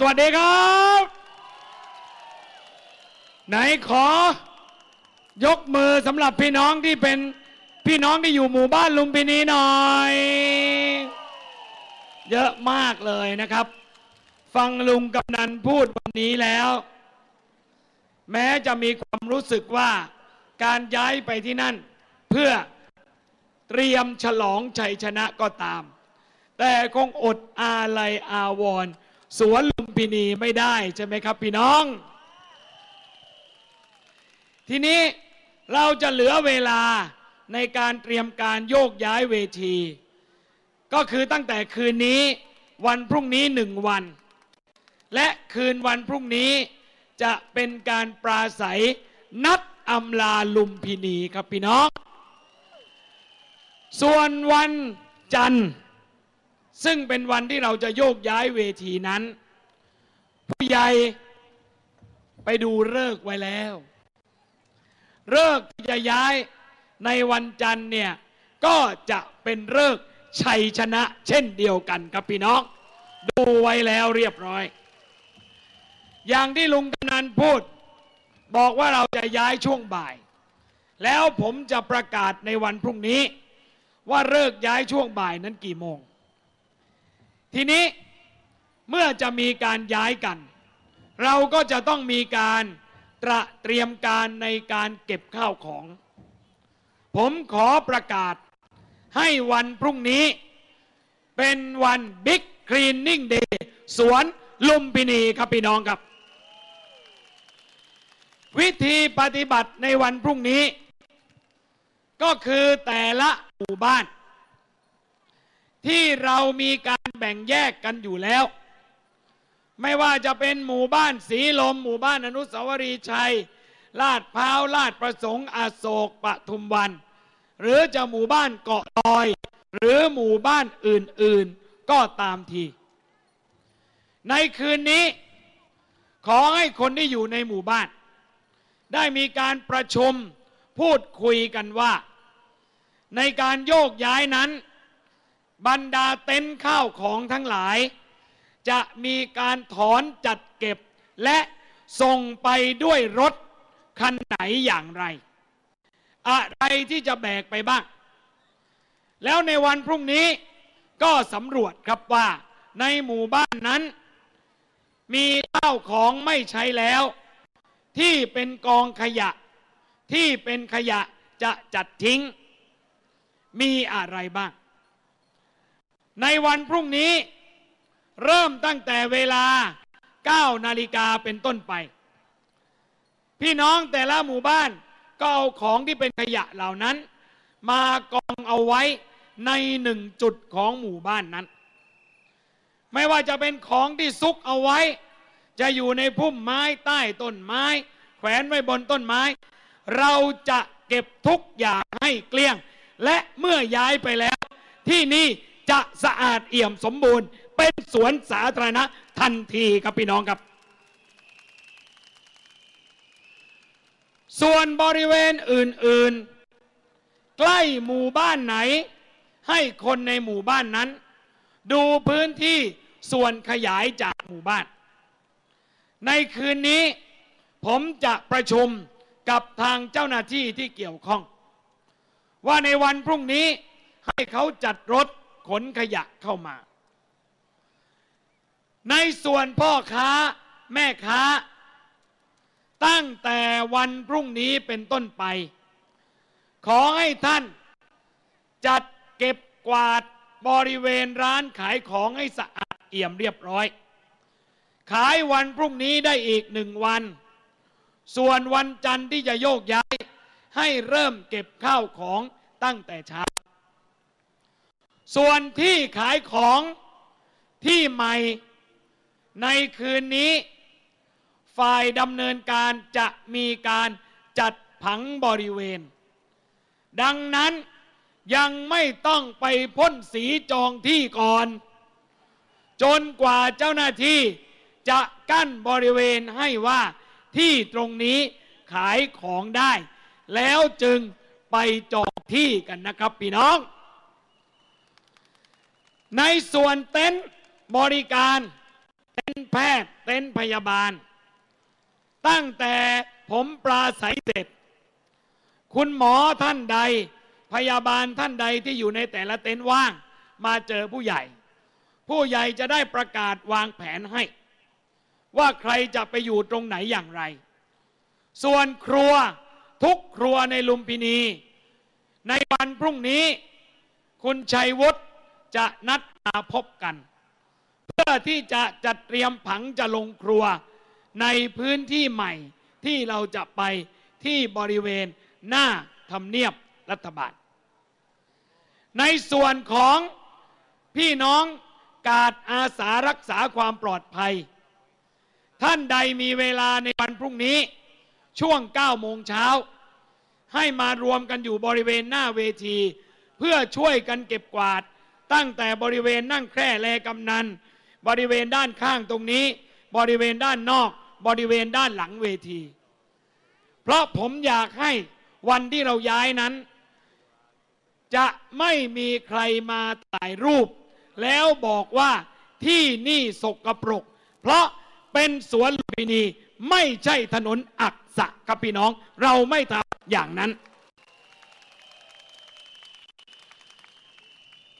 สวัสดีครับ ไหนขอยกมือสำหรับพี่น้องที่เป็นพี่น้องที่อยู่หมู่บ้านลุมพินีหน่อย เยอะมากเลยนะครับ ฟังลุงกำนันพูดวันนี้แล้ว แม้จะมีความรู้สึกว่าการย้ายไปที่นั่น เพื่อเตรียมฉลองชัยชนะก็ตาม แต่คงอดอาลัยอาวรณ์ สวนลุมพินีไม่ได้ใช่ไหมครับพี่น้อง ทีนี้เราจะเหลือเวลาในการเตรียมการโยกย้ายเวที ก็คือตั้งแต่คืนนี้วันพรุ่งนี้หนึ่งวัน และคืนวันพรุ่งนี้จะเป็นการปราศัยนัดอำลาลุมพินีครับพี่น้อง ส่วนวันจันทร์ ซึ่งเป็นวันที่เราจะโยกย้ายเวทีนั้น ผู้ใหญ่ไปดูเลิกไว้แล้วเลิกที่จะย้ายในวันจันทร์เนี่ย ก็จะเป็นเลิกชัยชนะ เช่นเดียวกันครับพี่น้อง ดูไว้แล้วเรียบร้อย อย่างที่ลุงกำนันพูด บอกว่าเราจะย้ายช่วงบ่าย แล้วผมจะประกาศในวันพรุ่งนี้ ว่าเลิกย้ายช่วงบ่ายนั้นกี่โมง ทีนี้เมื่อจะมีการย้ายกัน เราก็จะต้องมีการตระเตรียมการในการเก็บข้าวของ ผมขอประกาศให้วันพรุ่งนี้ เป็นวันบิ๊กคลีนนิ่งเดย์สวนลุมพินีครับพี่น้องครับ วิธีปฏิบัติในวันพรุ่งนี้ ก็คือแต่ละหมู่บ้าน ที่เรามีการ แบ่งแยกกันอยู่แล้ว ไม่ว่าจะเป็นหมู่บ้านสีลม หมู่บ้านอนุสาวรีย์ชัย ลาดพร้าวลาดประสงค์อโศกปทุมวัน หรือจะหมู่บ้านเกาะลอย หรือหมู่บ้านอื่นๆ ก็ตามที ในคืนนี้ ขอให้คนที่อยู่ในหมู่บ้าน ได้มีการประชุมพูดคุยกันว่า ในการโยกย้ายนั้น บรรดาเต็นท์ข้าวของทั้งหลาย จะมีการถอนจัดเก็บ และส่งไปด้วยรถคันไหนอย่างไร อะไรที่จะแบกไปบ้าง แล้วในวันพรุ่งนี้ก็สำรวจครับว่าในหมู่บ้านนั้น มีข้าวของไม่ใช้แล้ว ที่เป็นกองขยะ ที่เป็นขยะจะจัดทิ้ง มีอะไรบ้าง ในวันพรุ่งนี้เริ่มตั้งแต่เวลา 9 นาฬิกาเป็นต้นไป พี่น้องแต่ละหมู่บ้านก็เอาของที่เป็นขยะเหล่านั้น มากองเอาไว้ในหนึ่งจุดของหมู่บ้านนั้น ไม่ว่าจะเป็นของที่ซุกเอาไว้ จะอยู่ในพุ่มไม้ใต้ต้นไม้ แขวนไว้บนต้นไม้ เราจะเก็บทุกอย่างให้เกลี้ยง และเมื่อย้ายไปแล้วที่นี่ จะสะอาดเอี่ยมสมบูรณ์ เป็นสวนสาธารณะทันทีครับพี่น้องครับ ส่วนบริเวณอื่น ๆ ใกล้หมู่บ้านไหน ให้คนในหมู่บ้านนั้น ดูพื้นที่ส่วนขยายจากหมู่บ้าน ในคืนนี้ผมจะประชุมกับทางเจ้าหน้าที่ที่เกี่ยวข้อง ว่าในวันพรุ่งนี้ให้เขาจัดรถ ขนขยะเข้ามา ในส่วนพ่อค้าแม่ค้า ตั้งแต่วันพรุ่งนี้เป็นต้นไป ขอให้ท่าน จัดเก็บกวาดบริเวณร้านขายของให้สะอาดเอี่ยมเรียบร้อย ขายวันพรุ่งนี้ได้อีกหนึ่งวัน ส่วนวันจันทร์ที่จะโยกย้าย ให้เริ่มเก็บข้าวของตั้งแต่เช้า ส่วนที่ขายของที่ใหม่ในคืนนี้ ฝ่ายดำเนินการจะมีการจัดผังบริเวณ ดังนั้นยังไม่ต้องไปพ่นสีจองที่ก่อน จนกว่าเจ้าหน้าที่จะกั้นบริเวณให้ว่าที่ตรงนี้ขายของได้ แล้วจึงไปจองที่กันนะครับพี่น้อง ในส่วนเต็นท์บริการ เต็นท์แพทย์เต็นท์พยาบาล ตั้งแต่ผมปราศัยเสร็จ คุณหมอท่านใด พยาบาลท่านใดที่อยู่ในแต่ละเต็นท์ว่าง มาเจอผู้ใหญ่ ผู้ใหญ่จะได้ประกาศวางแผนให้ ว่าใครจะไปอยู่ตรงไหนอย่างไร ส่วนครัวทุกครัวในลุมพินี ในวันพรุ่งนี้ คุณชัยวุฒิ จะนัดมาพบกัน เพื่อที่จะจัดเตรียมผังจะลงครัวในพื้นที่ใหม่ที่เราจะไปที่บริเวณหน้าทำเนียบรัฐบาล ในส่วนของพี่น้องกาดอาสารักษาความปลอดภัย ท่านใดมีเวลาในวันพรุ่งนี้ ช่วง 9 โมงเช้า ให้มารวมกันอยู่บริเวณหน้าเวที เพื่อช่วยกันเก็บกวาด ตั้งแต่บริเวณนั่งแคร่แลกำนัน บริเวณด้านข้างตรงนี้ บริเวณด้านนอก บริเวณด้านหลังเวที เพราะผมอยากให้วันที่เราย้ายนั้น จะไม่มีใครมาถ่ายรูป แล้วบอกว่าที่นี่สกปรก เพราะเป็นสวนลุมพินีไม่ใช่ถนนอักษะครับพี่น้อง เราไม่ทำอย่างนั้น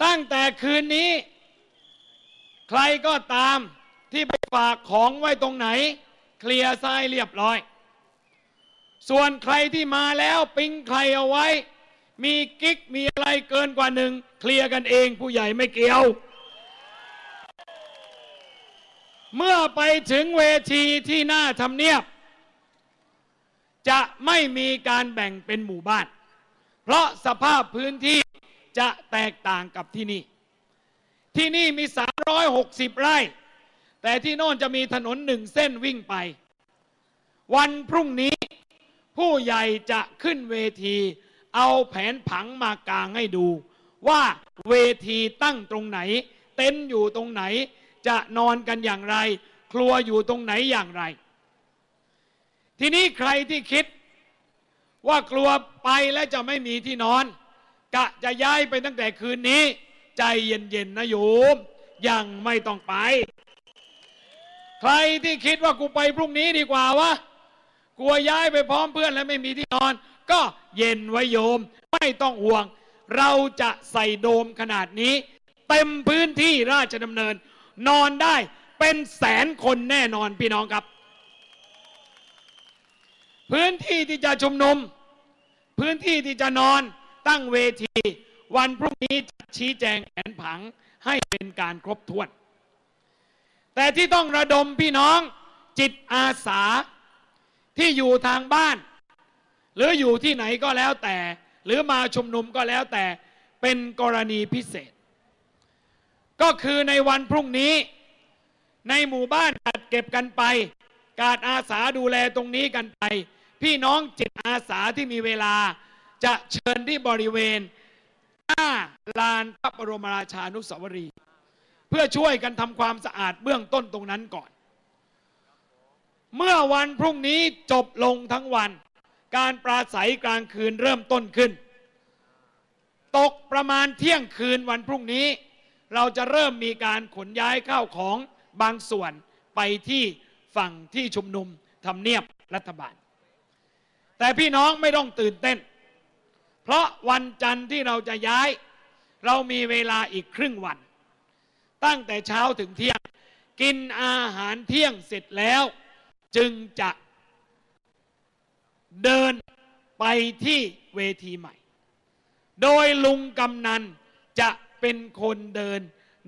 ตั้งแต่คืนนี้ ใครก็ตามที่ไปฝากของไว้ตรงไหน เคลียร์ทรายเรียบร้อย ส่วนใครที่มาแล้วปิ๊งใครเอาไว้ มีกิ๊กมีอะไรเกินกว่าหนึ่งเคลียร์กันเองผู้ใหญ่ไม่เกี่ยว เมื่อไปถึงเวทีที่หน้าทำเนียบ จะไม่มีการแบ่งเป็นหมู่บ้าน เพราะสภาพพื้นที่ จะแตกต่างกับที่นี่ ที่นี่มี 360 ไร่ แต่ที่โน่นจะมีถนนหนึ่งเส้นวิ่งไป วันพรุ่งนี้ผู้ใหญ่จะขึ้นเวที เอาแผนผังมากางให้ดู ว่าเวทีตั้งตรงไหน เต็นท์อยู่ตรงไหน จะนอนกันอย่างไร ครัวอยู่ตรงไหนอย่างไร ทีนี้ใครที่คิดว่ากลัวไปและจะไม่มีที่นอน กะจะย้ายไปตั้งแต่คืนนี้ ใจเย็นๆนะโยม ยังไม่ต้องไป ใครที่คิดว่ากูไปพรุ่งนี้ดีกว่าวะกลัวย้ายไปพร้อมเพื่อนแล้วไม่มีที่นอน ก็เย็นไว้โยม ไม่ต้องห่วง เราจะใส่โดมขนาดนี้ เต็มพื้นที่ราชดำเนิน นอนได้เป็นแสนคนแน่นอนพี่น้องครับ พื้นที่ที่จะชุมนุม พื้นที่ที่จะนอน ตั้งเวที วันพรุ่งนี้จะชี้แจงแผนผังให้เป็นการครบถ้วน แต่ที่ต้องระดมพี่น้องจิตอาสาที่อยู่ทางบ้าน หรืออยู่ที่ไหนก็แล้วแต่ หรือมาชุมนุมก็แล้วแต่เป็นกรณีพิเศษ ก็คือในวันพรุ่งนี้ ในหมู่บ้านจัดเก็บกันไป การอาสาดูแลตรงนี้กันไป พี่น้องจิตอาสาที่มีเวลา จะเชิญที่บริเวณหน้าลานพระบรมราชานุสาวรีย์เพื่อช่วยกันทำความสะอาดเบื้องต้นตรงนั้นก่อน เมื่อวันพรุ่งนี้จบลงทั้งวัน การปราศัยกลางคืนเริ่มต้นขึ้น ตกประมาณเที่ยงคืนวันพรุ่งนี้ เราจะเริ่มมีการขนย้ายข้าวของบางส่วนไปที่ฝั่งที่ชุมนุมทำเนียบรัฐบาล แต่พี่น้องไม่ต้องตื่นเต้น เพราะวันจันทร์ที่เราจะย้าย เรามีเวลาอีกครึ่งวัน ตั้งแต่เช้าถึงเที่ยง กินอาหารเที่ยงเสร็จแล้ว จึงจะเดินไปที่เวทีใหม่ โดยลุงกำนันจะเป็นคนเดิน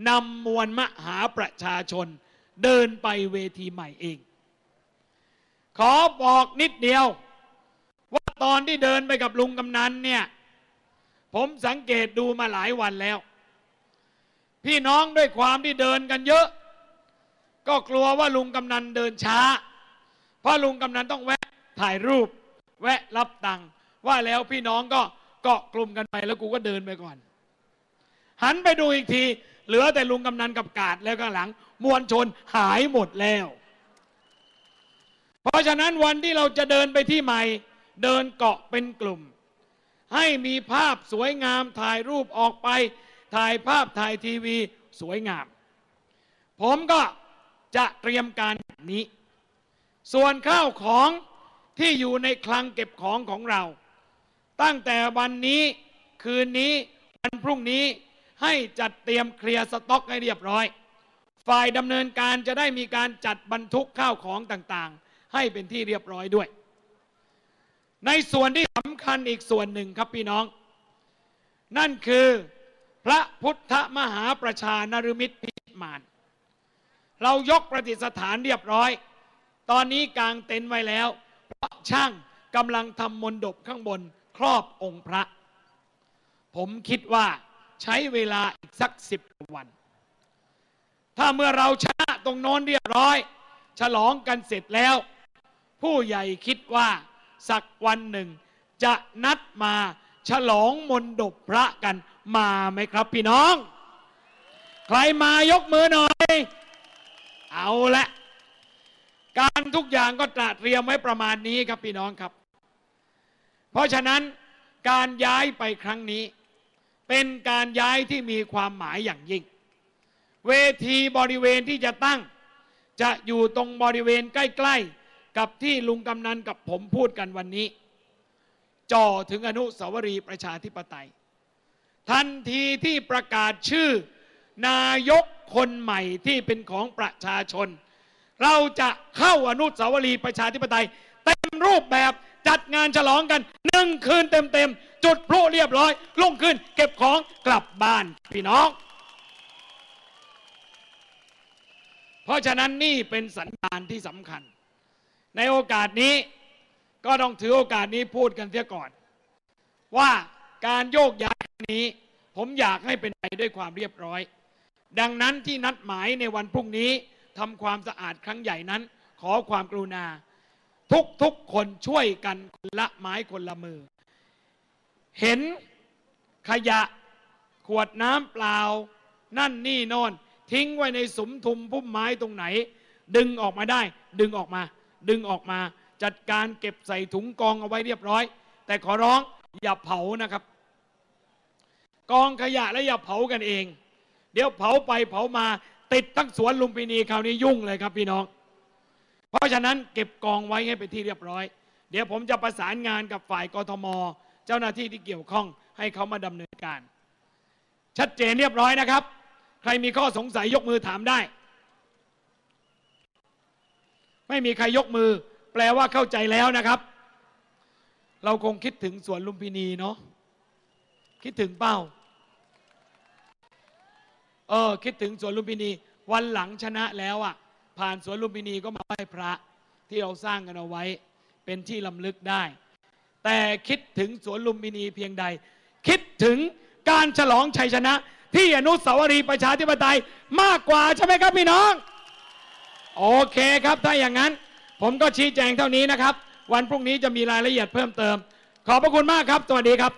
นำมวลมหาประชาชน เดินไปเวทีใหม่เอง ขอบอกนิดเดียว ตอนที่เดินไปกับลุงกำนันเนี่ย ผมสังเกตดูมาหลายวันแล้ว พี่น้องด้วยความที่เดินกันเยอะ ก็กลัวว่าลุงกำนันเดินช้า เพราะลุงกำนันต้องแวะถ่ายรูป แวะรับตังค์ว่าแล้วพี่น้องก็เกาะกลุ่มกันไปแล้วกูก็เดินไปก่อน หันไปดูอีกที เหลือแต่ลุงกำนันกับกาดแล้วข้างหลัง มวลชนหายหมดแล้ว เพราะฉะนั้นวันที่เราจะเดินไปที่ใหม่ เดินเกาะเป็นกลุ่ม ให้มีภาพสวยงามถ่ายรูปออกไป ถ่ายภาพถ่ายทีวีสวยงาม ผมก็จะเตรียมการแบบนี้ ส่วนข้าวของที่อยู่ในคลังเก็บของของเรา ตั้งแต่วันนี้คืนนี้วันพรุ่งนี้ให้จัดเตรียมเคลียร์สต็อกให้เรียบร้อย ฝ่ายดำเนินการจะได้มีการจัดบรรทุกข้าวของต่างๆ ให้เป็นที่เรียบร้อยด้วย ในส่วนที่สำคัญอีกส่วนหนึ่งครับพี่น้อง นั่นคือพระพุทธมหาประชานรมิตรพิมาน เรายกประดิษฐานเรียบร้อย ตอนนี้กางเต็นท์ไว้แล้ว เพราะช่างกำลังทำมนดบข้างบนครอบองค์พระ ผมคิดว่าใช้เวลาอีกสักสิบวัน ถ้าเมื่อเราชนะตรงโน้นเรียบร้อย ฉลองกันเสร็จแล้ว ผู้ใหญ่คิดว่า สักวันหนึ่ง จะนัดมาฉลองมนดบพระกันมาไหมครับพี่น้อง ใครมายกมือหน่อย เอาละการทุกอย่างก็ตระเตรียมไว้ประมาณนี้ครับพี่น้องครับ เพราะฉะนั้นการย้ายไปครั้งนี้ เป็นการย้ายที่มีความหมายอย่างยิ่ง เวทีบริเวณที่จะตั้ง จะอยู่ตรงบริเวณใกล้ ๆ กับที่ลุงกำนันกับผมพูดกันวันนี้ จ่อถึงอนุสาวรีย์ประชาธิปไตย ทันทีที่ประกาศชื่อ นายกคนใหม่ที่เป็นของประชาชน เราจะเข้าอนุสาวรีย์ประชาธิปไตย เต็มรูปแบบจัดงานฉลองกันหนึ่งคืนเต็มๆ จุดพลุเรียบร้อยลุ่งขึ้นเก็บของกลับบ้านพี่น้อง เพราะฉะนั้นนี่เป็นสัญญาณที่สำคัญ ในโอกาสนี้ก็ต้องถือโอกาสนี้พูดกันเสียก่อน ว่าการโยกย้ายนี้ ผมอยากให้เป็นไปด้วยความเรียบร้อย ดังนั้นที่นัดหมายในวันพรุ่งนี้ทำความสะอาดครั้งใหญ่นั้น ขอความกรุณา ทุกทุกคนช่วยกันคนละไม้คนละมือ เห็นขยะขวดน้ำเปล่า นั่นนี่นอน ทิ้งไว้ในสมทุมพุ่มไม้ตรงไหน ดึงออกมาได้ ดึงออกมา ดึงออกมา จัดการเก็บใส่ถุงกองเอาไว้เรียบร้อย แต่ขอร้องอย่าเผานะครับ กองขยะและอย่าเผากันเอง เดี๋ยวเผาไปเผามาติดทั้งสวนลุมพินีคราวนี้ยุ่งเลยครับพี่น้อง เพราะฉะนั้นเก็บกองไว้ให้เป็นที่เรียบร้อย เดี๋ยวผมจะประสานงานกับฝ่ายกทม เจ้าหน้าที่ที่เกี่ยวข้องให้เขามาดำเนินการ ชัดเจนเรียบร้อยนะครับ ใครมีข้อสงสัยยกมือถามได้ ไม่มีใครยกมือ แปลว่าเข้าใจแล้วนะครับ เราคงคิดถึงสวนลุมพินีเนาะคิดถึงเป้าเออคิดถึงสวนลุมพินี วันหลังชนะแล้วอะ ผ่านสวนลุมพินีก็มาไหว้พระที่เราสร้างกันเอาไว้ เป็นที่ลำลึกได้ แต่คิดถึงสวนลุมพินีเพียงใด คิดถึงการฉลองชัยชนะ ที่อนุสาวรีย์ประชาธิปไตยมากกว่าใช่ไหมครับพี่น้อง โอเคครับ ถ้าอย่างนั้น ผมก็ชี้แจงเท่านี้นะครับ วันพรุ่งนี้จะมีรายละเอียดเพิ่มเติม ขอบพระคุณมากครับ สวัสดีครับ